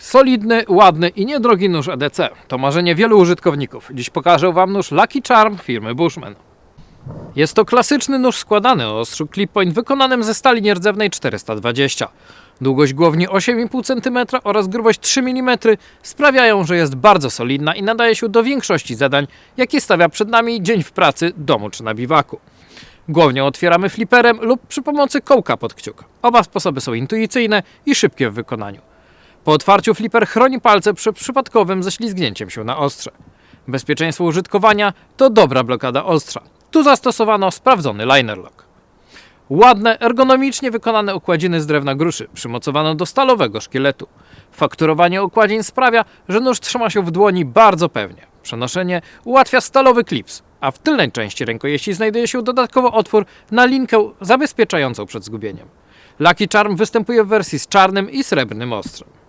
Solidny, ładny i niedrogi nóż EDC to marzenie wielu użytkowników. Dziś pokażę Wam nóż Lucky Charm firmy Bushman. Jest to klasyczny nóż składany o ostrzu clip point wykonanym ze stali nierdzewnej 420. Długość głowni 8,5 cm oraz grubość 3 mm sprawiają, że jest bardzo solidna i nadaje się do większości zadań, jakie stawia przed nami dzień w pracy, domu czy na biwaku. Głownię otwieramy fliperem lub przy pomocy kołka pod kciuk. Oba sposoby są intuicyjne i szybkie w wykonaniu. Po otwarciu flipper chroni palce przed przypadkowym ześlizgnięciem się na ostrze. Bezpieczeństwo użytkowania to dobra blokada ostrza. Tu zastosowano sprawdzony liner lock. Ładne, ergonomicznie wykonane okładziny z drewna gruszy przymocowano do stalowego szkieletu. Fakturowanie okładzin sprawia, że nóż trzyma się w dłoni bardzo pewnie. Przenoszenie ułatwia stalowy klips, a w tylnej części rękojeści znajduje się dodatkowo otwór na linkę zabezpieczającą przed zgubieniem. Lucky Charm występuje w wersji z czarnym i srebrnym ostrzem.